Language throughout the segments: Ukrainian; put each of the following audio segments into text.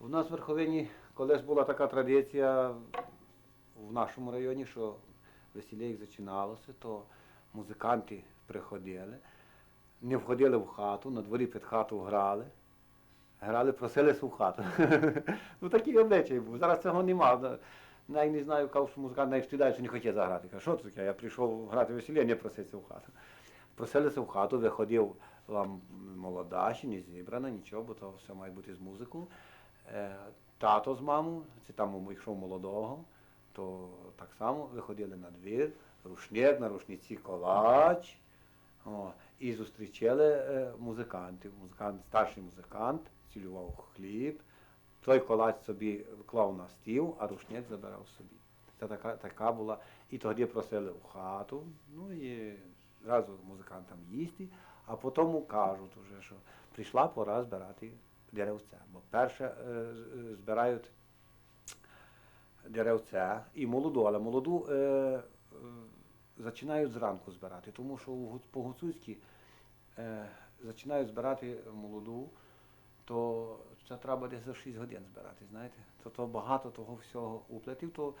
у нас в Верховині колись була така традиція в нашому районі, що весілля як зачиналося, то музиканти приходили, не входили в хату, на дворі під хату грали. Грали, просилися в хату. ну такий обличчя був. Зараз цього нема. Навіть не знаю, кав, що музикант навіть стидає, що не хотів заграти. Каже, що це таке? Я прийшов грати весілля, не просився в хату. Просилися в хату, виходив вам молода, ще не зібрана, нічого, бо то все має бути з музикою. Е, тато з мамою, це там йшов молодого, то так само виходили на двір, рушник, на рушниці колач. О, і зустрічали е, музикантів. Музикант, старший музикант цілював хліб, той колач собі клав на стіл, а рушник забирав собі. Це така, така була. І тоді просили в хату, ну і зразу музикантам їсти, а потім кажуть, уже, що прийшла пора збирати деревця. Бо перше е, збирають деревця і молоду, але молоду е, е, починають зранку збирати, тому що по-гуцульськи е, починають збирати молоду, то це треба десь за 6 годин збирати, знаєте. То, то багато того всього уплетів, то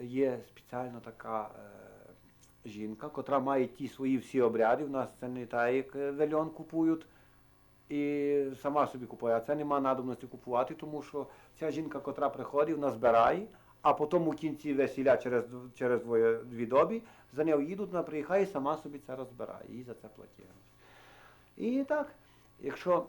є спеціально така е, жінка, котра має ті свої всі обряди. У нас це не так, як е, вельон купують і сама собі купує. А це нема надобності купувати, тому що ця жінка, котра приходить, вона збирає, а потім у кінці весілля через, через двоє, дві доби за нею їдуть, вона приїхає і сама собі це розбирає. Їй за це платять. І так, якщо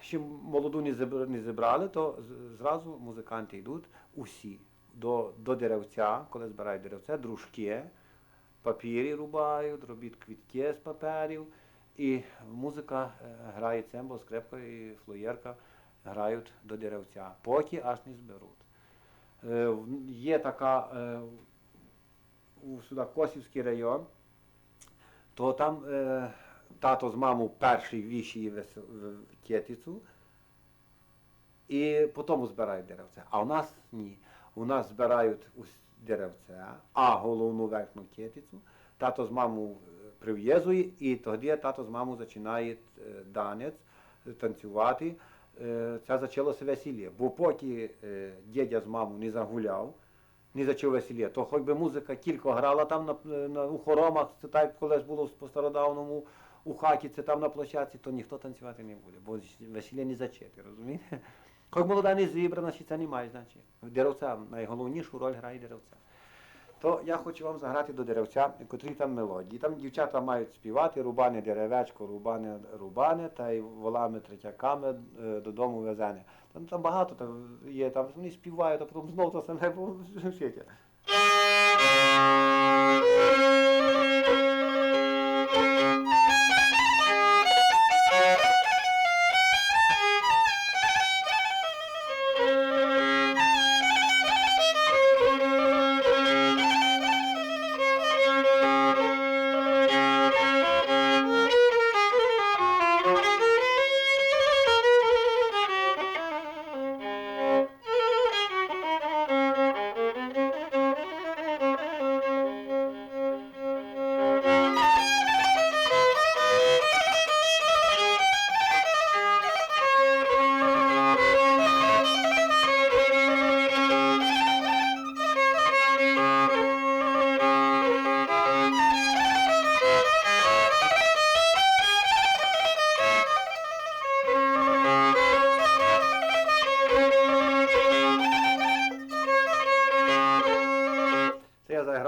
ще молоду не зібрали, то зразу музиканти йдуть усі до, до деревця, коли збирають деревця, дружки, папірі рубають, робіть квітки з паперів. І музика е, грає цембо, скрипка і флоєрка грають до деревця, поки аж не зберуть. Е, Є така е, сюди Косівський район, то там тато з мамою перший вес- в кетицю, і потім збирають деревце. А у нас ні. У нас збирають деревце, а головну верхню кетицю. Тато з мамою е, прив'язує, і тоді тато з мамою починає танець, е, танцювати. Е, Це почалося весілля. Бо поки дідя з мамою не загуляв, не зачав весілля, то хоч би музика кілька грала там на, на, у хоромах, це так колись було по стародавному у хаті, це там на площадці, то ніхто танцювати не буде, бо весілля не зачати, розумієте? Хоч молода не зібрана, ще це має значення. Деревця, найголовнішу роль грає деревця. То я хочу вам заграти до деревця, котрі там мелодії. Там дівчата мають співати, рубане деревечко, рубане, рубане, та й волами третяками е, додому везене. Там, там багато там є, там вони співають, а потім знову то саме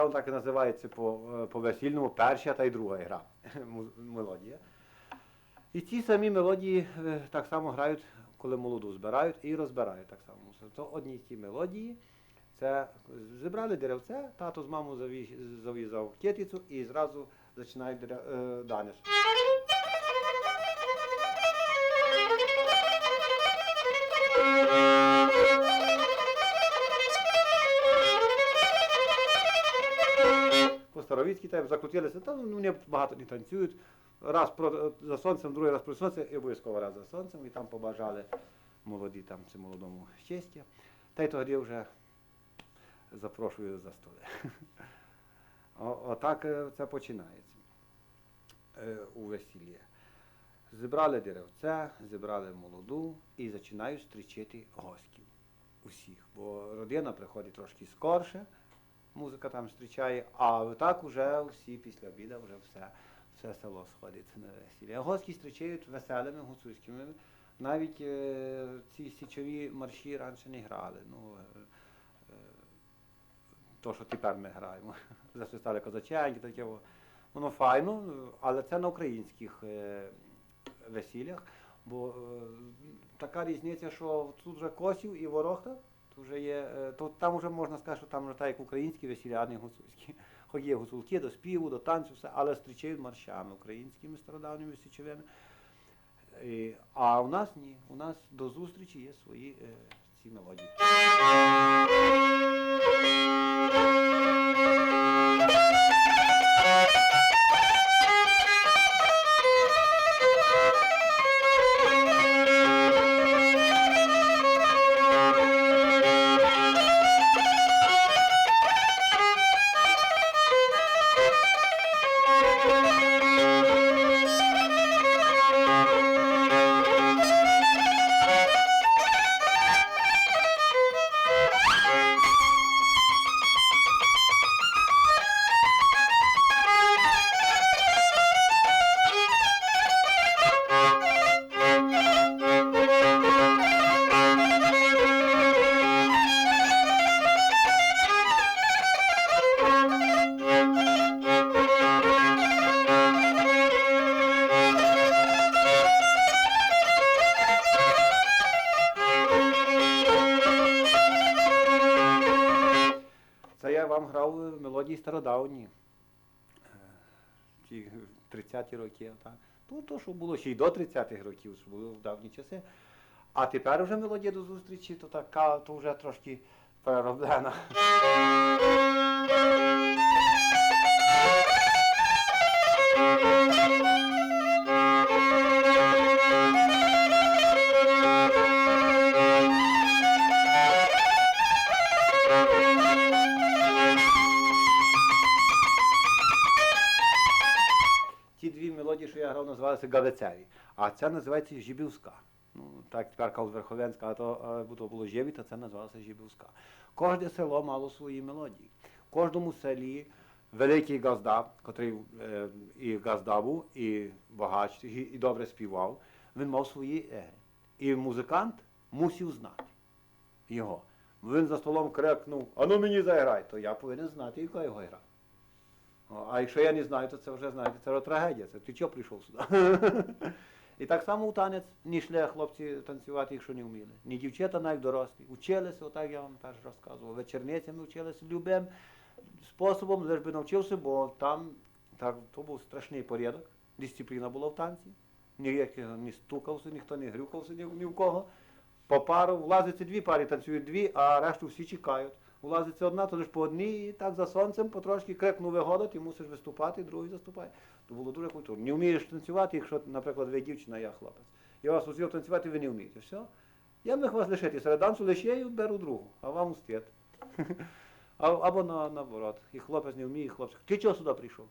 по заграв, так і називається по, е, по весільному перша та й друга гра мелодія. І ці самі мелодії е, так само грають, коли молоду збирають і розбирають так само. То одні й ті мелодії. Це зібрали деревце, тато з мамою зав'язав кетицю і зразу починають дере- е, данеш. по старовіцьки там закрутилися, там ну, вони багато не танцюють. Раз про, за сонцем, другий раз проти сонця і обов'язково раз за сонцем. І там побажали молоді там це молодому щастя. Та й тоді вже запрошую за столи. Отак е, це починається е, у весіллі. Зібрали деревце, зібрали молоду і починають зустрічати гостів усіх. Бо родина приходить трошки скорше, музика там зустрічає, а так уже всі після обіду вже все, все село сходиться на весілля. Гості зустрічають веселими гуцульськими. Навіть е, ці січові марші раніше не грали. Ну, е, е, то, що тепер ми граємо. Засвистали козаченьки, таке. Воно файно, але це на українських е, весіллях. Бо е, така різниця, що тут вже косів і ворохта, вже є, е, то там вже можна сказати, що там вже так як українські весілля, а не гуцульські. Хоч є гуцулки до співу, до танцю, все, але зустрічають маршами українськими стародавніми січовими. І, а у нас ні. У нас до зустрічі є свої е, ці мелодії. Я вам грав мелодії стародавні. Е, Ті 30-ті роки. Так. Ну, то, що було ще й до 30-х років, що було в давні часи. А тепер вже мелодія до зустрічі, то така, то вже трошки перероблена. Що я Галицеві, а ця називається Жібівська. Ну, так тепер кажуть Верховенська, а то, а, то було Жєві, то це називалося Жібівська. Кожне село мало свої мелодії. В кожному селі великий газда, котрий е, і газда був, і багач, і, і добре співав, він мав свої еги. І музикант мусив знати його. Він за столом крикнув, а ну мені заграй, то я повинен знати, яка його гра. О, А якщо я не знаю, то це вже знаєте, це трагедія. Це ти чого прийшов сюди? І так само у танець не йшли хлопці танцювати, якщо не вміли. Ні дівчата, навіть дорослі. Училися, отак я вам теж розказував. Вечерницями вчилися любим способом, лиш би навчився, бо там так, то був страшний порядок. Дисципліна була в танці. Ніяких не стукався, ніхто не грюкався ні, ні в кого. По пару влазиться дві пари, танцюють дві, а решту всі чекають. Влазиться одна, то лиш по одній, і так за сонцем потрошки крикнув вигода, ти мусиш виступати, другий заступає. То було дуже культурно. Не вмієш танцювати, якщо, наприклад, ви дівчина, я хлопець. Я вас усів танцювати, ви не вмієте. Все. Я міг вас лишити. Серед танцю лишею беру другу, а вам устет. Або на, наоборот. І хлопець не вміє, і хлопець. Ти чого сюди прийшов?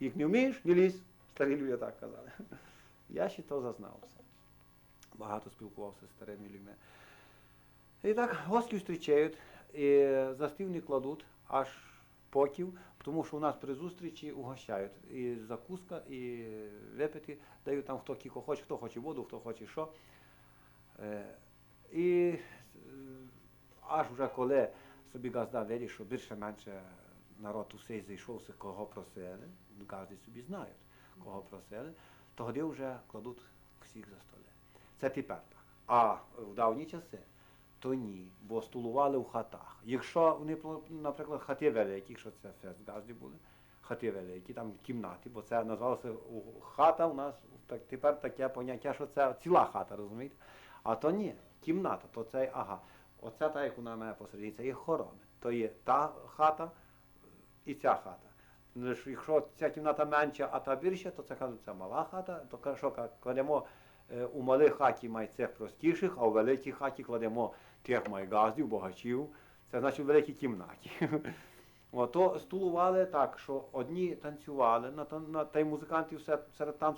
Їх не вмієш, не лізь. Старі люди так казали. Я ще то зазнав все. Багато спілкувався з старими людьми. І так гості зустрічають, і за стіл не кладуть аж поків, тому що у нас при зустрічі угощають. І закуска, і випити дають там хто кілько хоче, хто хоче воду, хто хоче що. Е, І е, аж вже коли собі газда вирішив, що більше-менше народ усей зайшовся, кого просили, кожен собі знають, кого просили, то тоді вже кладуть всіх за столи. Це тепер так. А в давні часи то ні, бо стулували в хатах. Якщо вони, наприклад, хати великі, якщо це фест газді були, хати великі, там кімнати, бо це називалося хата у нас так, тепер таке поняття, що це ціла хата, розумієте? А то ні, кімната, то це ага. Оце так, як вона має посередині, це є хороми. То є та хата і ця хата. Ну, Якщо ця кімната менша, а та більша, то це кажуть, це мала хата, то що кладемо е, у малій хаті май цих простіших, а у великій хаті кладемо тих май газдів, богачів. Це значить у великій кімнаті. Ото стулували так, що одні танцювали, на, на, та й музикантів серед танцю